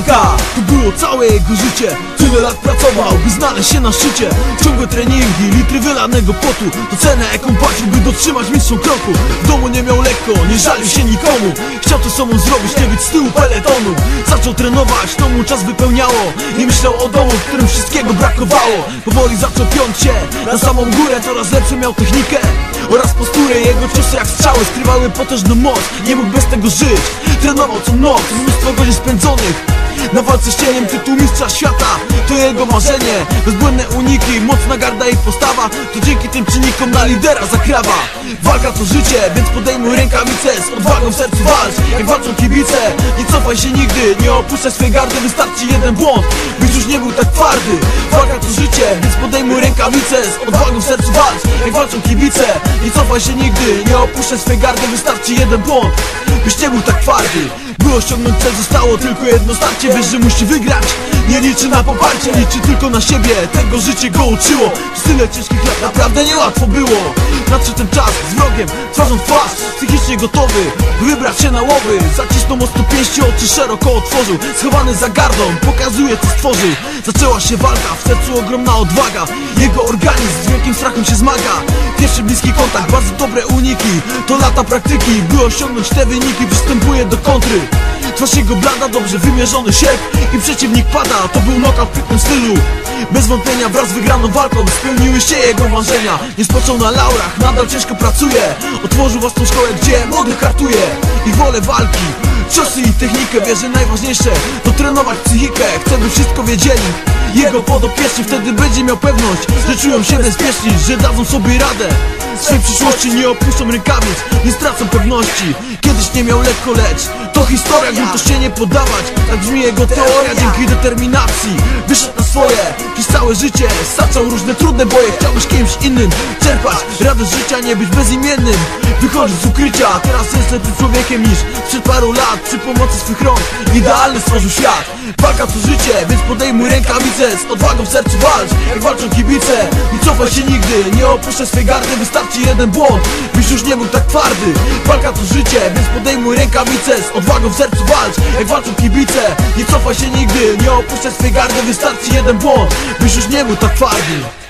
God. Było całe jego życie. Tyle lat pracował, by znaleźć się na szczycie. Ciągłe treningi, litry wylanego potu To cena jaką płacił, by dotrzymać mistrzą kroku. W domu nie miał lekko, nie żalił się nikomu. Chciał to samą zrobić, nie być z tyłu peletonu. Zaczął trenować, to mu czas wypełniało. Nie myślał o domu, w którym wszystkiego brakowało. Powoli zaczął piąć się na samą górę Coraz lepszą miał technikę. Oraz posturę Jego ciosy jak strzały skrywały potężną moc Nie mógł bez tego żyć. Trenował co noc, mnóstwo godzin spędzonych na walce z cieniem tytuł mistrza świata. To jego marzenie. Bezbłędne uniki, mocna garda i postawa. To dzięki tym czynnikom na lidera zakrawa. Walka to życie, więc podejmuj rękawice. Z odwagą w sercu walcz, jak walczą kibice. Nie cofaj się nigdy, nie opuszczaj swej gardy. Wystarczy jeden błąd, byś już nie był tak twardy. Walka to życie, więc podejmuj rękawice. Z odwagą w sercu walcz, jak walczą kibice. Nie cofaj się nigdy, nie opuszczaj swej gardy. Wystarczy jeden błąd, byś nie był tak twardy by osiągnąć cel zostało tylko jedno starcie. Wiesz, że musi wygrać. Nie liczy na poparcie, liczy tylko na siebie. Tego życie go uczyło. Przez tyle ciężkich lat naprawdę niełatwo było. Nadszedł ten czas z wrogiem, twarzą twarz Psychicznie gotowy, wybrać się na łowy. Zacisnął mocno pięści, oczy szeroko otworzył. Schowany za gardą, pokazuje co stworzył Zaczęła się walka, w sercu ogromna odwaga Jego organizm z wielkim strachem się zmaga. Pierwszy bliski kontakt, bardzo dobre uniki. To lata praktyki, by osiągnąć te wyniki Przystępuje do kontry Twarz jego blada, dobrze wymierzony sierp I przeciwnik pada, to był knockout w pięknym stylu. Bez wątpienia wraz z wygraną walką Spełniły się jego marzenia. Nie spoczął na laurach, nadal ciężko pracuje. Otworzył własną szkołę, gdzie młodych kartuje. I wolę walki Ciosy i technikę, wie, że najważniejsze To trenować psychikę, chce by wszystko wiedzieli Jego podopieczni wtedy będzie miał pewność Że czują się bezpieczni, że dadzą sobie radę Swej przyszłości nie opuszczą rękawic Nie stracą pewności. Kiedyś nie miał lekko, lecz To historia, gdy to się nie podawać. Tak brzmi jego teoria, dzięki determinacji Wyszedł swoje. Przez całe życie Saczał różne trudne boje. Chciałbyś kimś innym Czerpać radość życia, nie być bezimiennym. Wychodzić z ukrycia Teraz jest lepszym człowiekiem niż Przed paru lat. Przy pomocy swych rąk Idealny stworzył świat. Walka to życie, więc podejmuj rękawice. Z odwagą w sercu walcz Jak walczą kibice. Nie cofaj się nigdy Nie opuszczaj swej gardy. Wystarczy jeden błąd Byś już nie był tak twardy. Walka to życie, więc podejmuj rękawice. Z odwagą w sercu walcz Jak walczą kibice. Nie cofaj się nigdy Nie opuszczaj swej gardy. Wystarczy jeden błąd. Byś już nie był tak twardy